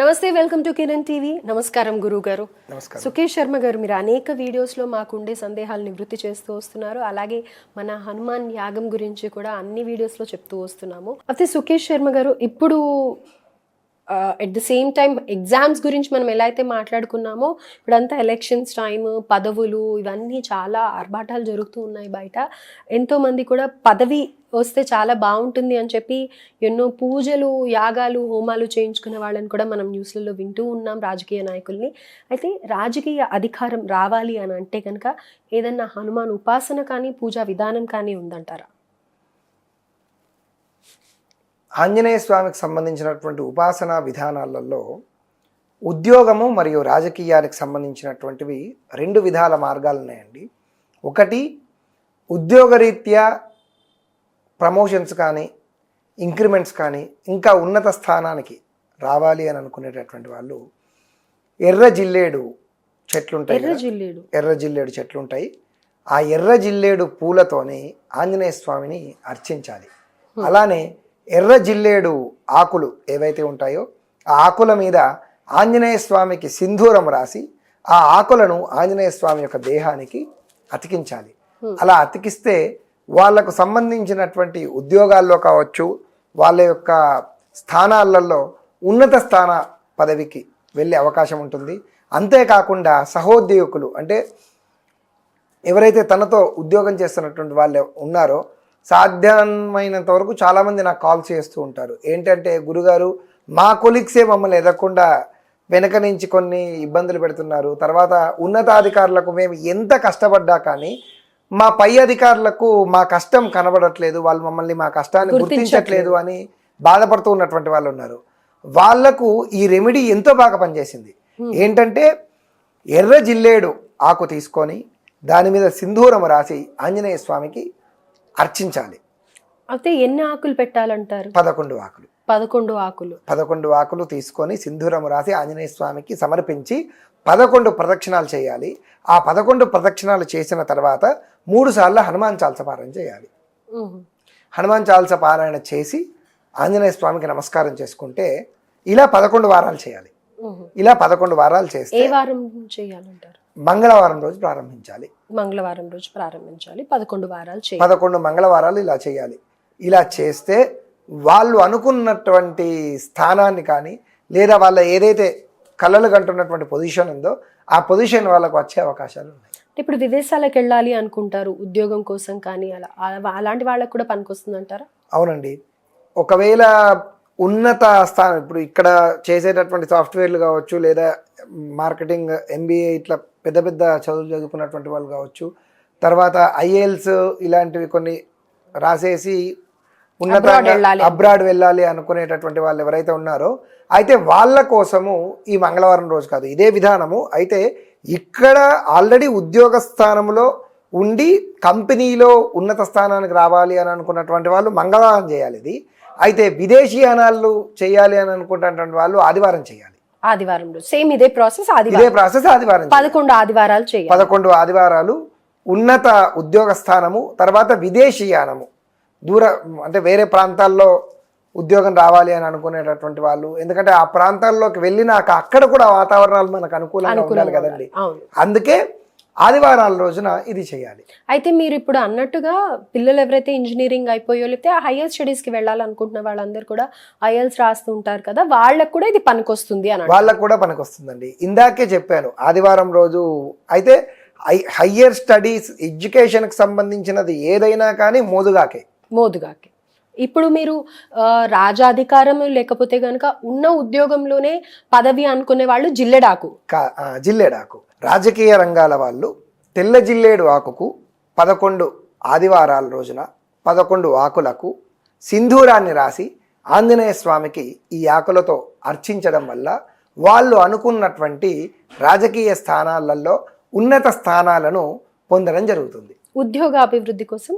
నమస్తే welcome to Kiran TV. నమస్కారం గురువు గారు సుకేష్ శర్మ గారు మీరు అనేక వీడియోస్లో మాకుండే సందేహాలు నివృత్తి చేస్తూ వస్తున్నారు. అలాగే మన హనుమాన్ యాగం గురించి కూడా అన్ని వీడియోస్లో చెప్తూ వస్తున్నాము. అయితే సుకేష్ శర్మ గారు ఇప్పుడు at the same time exams గురించి మనం ఎలా అయితే మాట్లాడుకున్నామో ఇప్పుడంతా ఎలక్షన్స్ టైం పదవులు ఇవన్నీ చాలా ఆర్భాటాలు జరుగుతూ ఉన్నాయి బయట. ఎంతోమంది కూడా పదవి వస్తే చాలా బాగుంటుంది అని చెప్పి ఎన్నో పూజలు యాగాలు హోమాలు చేయించుకునే వాళ్ళని కూడా మనం న్యూస్లలో వింటూ ఉన్నాం రాజకీయ నాయకుల్ని. అయితే రాజకీయ అధికారం రావాలి అని అంటే కనుక ఏదన్నా హనుమాన్ ఉపాసన కానీ పూజా విధానం కానీ ఉందంటారా? ఆంజనేయ స్వామికి సంబంధించినటువంటి ఉపాసనా విధానాలలో ఉద్యోగము మరియు రాజకీయానికి సంబంధించినటువంటివి రెండు విధాల మార్గాలు ఉన్నాయండి ఒకటి ఉద్యోగరీత్యా ప్రమోషన్స్ కానీ ఇంక్రిమెంట్స్ కానీ ఇంకా ఉన్నత స్థానానికి రావాలి అని అనుకునేటటువంటి వాళ్ళు ఎర్ర జిల్లేడు చెట్లుంటాయి ఎర్ర? జిల్లేడు. ఎర్ర జిల్లేడు చెట్లు ఉంటాయి ఆ ఎర్ర జిల్లేడు పూలతోని ఆంజనేయ స్వామిని అర్చించాలి. అలానే ఎర్ర జిల్లేడు ఆకులు ఏవైతే ఉంటాయో ఆ ఆకుల మీద ఆంజనేయ స్వామికి సింధూరం రాసి ఆ ఆకులను ఆంజనేయ స్వామి యొక్క దేహానికి అతికించాలి. అలా అతికిస్తే వాళ్ళకు సంబంధించినటువంటి ఉద్యోగాల్లో కావచ్చు వాళ్ళ యొక్క స్థానాలలో ఉన్నత స్థాన పదవికి వెళ్ళే అవకాశం ఉంటుంది. అంతేకాకుండా సహోద్యోగులు అంటే ఎవరైతే తనతో ఉద్యోగం చేస్తున్నటువంటి వాళ్ళు ఉన్నారో సాధ్యమైనంత వరకు చాలామంది నాకు కాల్ చేస్తూ ఉంటారు. ఏంటంటే గురుగారు మా కొలీగ్సే మమ్మల్ని ఎదగకుండా వెనక నుంచి కొన్ని ఇబ్బందులు పెడుతున్నారు. తర్వాత ఉన్నతాధికారులకు మేము ఎంత కష్టపడ్డా కానీ మా పై అధికారులకు మా కష్టం కనబడట్లేదు వాళ్ళు మమ్మల్ని మా కష్టాన్ని గుర్తించట్లేదు అని బాధపడుతూ ఉన్నటువంటి వాళ్ళు ఉన్నారు. వాళ్ళకు ఈ రెమెడీ ఎంతో బాగా పనిచేసింది. ఏంటంటే ఎర్ర జిల్లేడు ఆకు తీసుకొని దాని మీద సింధూరం రాసి ఆంజనేయ స్వామికి అర్చించాలి. అయితే ఎన్ని ఆకులు పెట్టాలంటారు? పదకొండు ఆకులు. పదకొండు ఆకులు. పదకొండు ఆకులు తీసుకొని సింధూరం రాసి ఆంజనేయ స్వామికి సమర్పించి పదకొండు ప్రదక్షిణాలు చేయాలి. ఆ పదకొండు ప్రదక్షిణాలు చేసిన తర్వాత మూడు సార్లు హనుమాన్ చాలస పారాయణ చేయాలి. హనుమాన్ చాలస పారాయణ చేసి ఆంజనేయ స్వామికి నమస్కారం చేసుకుంటే ఇలా పదకొండు వారాలు చేయాలి. ఇలా పదకొండు వారాలు చేస్తే ఏ వారం చేయాలంటారు? మంగళవారం రోజు ప్రారంభించాలి. మంగళవారం రోజు ప్రారంభించాలి. పదకొండు వారాలు చేయాలి. పదకొండు మంగళవారాలు ఇలా చేయాలి. ఇలా చేస్తే వాళ్ళు అనుకున్నటువంటి స్థానాన్ని కానీ లేదా వాళ్ళ ఏదైతే కళలు కంటున్నటువంటి పొజిషన్ ఉందో ఆ పొజిషన్ వాళ్ళకు వచ్చే అవకాశాలు ఉన్నాయి. ఇప్పుడు విదేశాలకు వెళ్ళాలి అనుకుంటారు ఉద్యోగం కోసం కానీ అలా అలా- అలాంటి వాళ్ళకి కూడా పనికొస్తుంది అంటారా అవునండి. ఒకవేళ ఉన్నత స్థానం ఇప్పుడు ఇక్కడ చేసేటటువంటి సాఫ్ట్వేర్లు కావచ్చు లేదా మార్కెటింగ్ ఎంబీఏ ఇట్లా పెద్ద పెద్ద చదువులు చదువుకున్నటువంటి వాళ్ళు కావచ్చు తర్వాత ఐఏఎల్స్ ఇలాంటివి కొన్ని రాసేసి ఉన్నత. అబ్రాడ్ వెళ్ళాలి. అనుకునేటటువంటి వాళ్ళు ఎవరైతే ఉన్నారో అయితే వాళ్ళ కోసము ఈ మంగళవారం రోజు కాదు ఇదే విధానము. అయితే ఇక్కడ ఆల్రెడీ ఉద్యోగ స్థానంలో ఉండి కంపెనీలో ఉన్నత స్థానానికి రావాలి అని అనుకున్నటువంటి వాళ్ళు మంగళవారం చేయాలి ఇది. అయితే విదేశీయానాలు చేయాలి అని అనుకున్నటువంటి వాళ్ళు ఆదివారం చేయాలి. ఆదివారం సేమ్ ఇదే ప్రాసెస్ ఇదే ప్రాసెస్ ఆదివారం. పదకొండు ఆదివారాలు చేయాలి. పదకొండు ఆదివారాలు ఉన్నత ఉద్యోగ స్థానము తర్వాత విదేశీయానము దూర అంటే వేరే ప్రాంతాల్లో ఉద్యోగం రావాలి అని అనుకునేటటువంటి వాళ్ళు. ఎందుకంటే ఆ ప్రాంతాల్లోకి వెళ్ళినాక అక్కడ కూడా వాతావరణాలు మనకు అనుకూలంగా ఉండాలి కదండి. అందుకే ఆదివారాల రోజున ఇది చేయాలి. అయితే మీరు ఇప్పుడు అన్నట్టుగా పిల్లలు ఎవరైతే ఇంజనీరింగ్ అయిపోయో లేకపోతే హైయర్ స్టడీస్కి వెళ్ళాలనుకుంటున్న వాళ్ళందరూ కూడా ఐఎల్స్ రాస్తూ ఉంటారు కదా వాళ్ళకు కూడా ఇది పనికొస్తుంది అని. వాళ్ళకు కూడా పనికొస్తుందండి. ఇందాకే చెప్పాను ఆదివారం రోజు అయితే హయ్యర్ స్టడీస్ ఎడ్యుకేషన్కి సంబంధించినది ఏదైనా కానీ మోదుగాకే. మోదుగాకి. ఇప్పుడు మీరు రాజాధికారం లేకపోతే గనుక ఉన్న ఉద్యోగంలోనే పదవి అనుకునే వాళ్ళు జిల్లెడాకు. జిల్లేడాకు. రాజకీయ రంగాల వాళ్ళు తెల్ల జిల్లేడు ఆకుకు పదకొండు ఆదివారాల రోజున పదకొండు ఆకులకు సింధూరాన్ని రాసి ఆంజనేయ స్వామికి ఈ ఆకులతో అర్చించడం వల్ల వాళ్ళు అనుకున్నటువంటి రాజకీయ స్థానాలలో ఉన్నత స్థానాలను పొందడం జరుగుతుంది. ఉద్యోగ అభివృద్ధి కోసం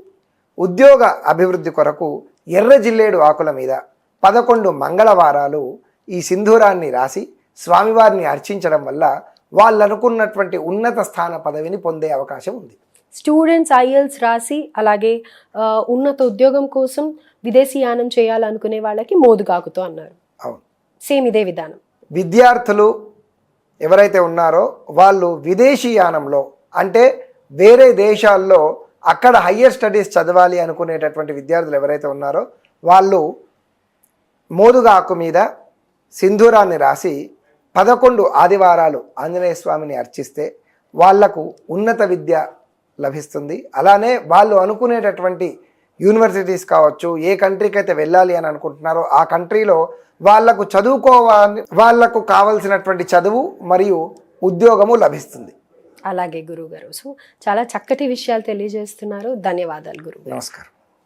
ఉద్యోగ అభివృద్ధి కొరకు ఎర్ర జిల్లేడు ఆకుల మీద పదకొండు మంగళవారాలు ఈ సింధూరాన్ని రాసి స్వామివారిని అర్చించడం వల్ల వాళ్ళు అనుకున్నటువంటి ఉన్నత స్థాన పదవిని పొందే అవకాశం ఉంది. స్టూడెంట్స్ ఐఎల్స్ రాసి అలాగే ఉన్నత ఉద్యోగం కోసం విదేశీయానం చేయాలనుకునే వాళ్ళకి మోదుగాకుతో అన్నారు. అవును. సేమ్ ఇదే విధానం. విద్యార్థులు ఎవరైతే ఉన్నారో వాళ్ళు విదేశీయానంలో అంటే వేరే దేశాల్లో అక్కడ హయ్యర్ స్టడీస్ చదవాలి అనుకునేటటువంటి విద్యార్థులు ఎవరైతే ఉన్నారో వాళ్ళు మోదుగాకు మీద సింధూరాన్ని రాసి పదకొండు ఆదివారాలు ఆంజనేయ స్వామిని అర్చిస్తే వాళ్ళకు ఉన్నత విద్య లభిస్తుంది. అలానే వాళ్ళు అనుకునేటటువంటి యూనివర్సిటీస్ కావచ్చు ఏ కంట్రీకి అయితే వెళ్ళాలి అని అనుకుంటున్నారో ఆ కంట్రీలో వాళ్ళకు చదువుకోవాలి వాళ్ళకు కావలసినటువంటి చదువు మరియు ఉద్యోగము లభిస్తుంది. అలాగే గురువు గారు సో చాలా చక్కటి విషయాలు తెలియజేస్తున్నారు. ధన్యవాదాలు గురువు నమస్కారం.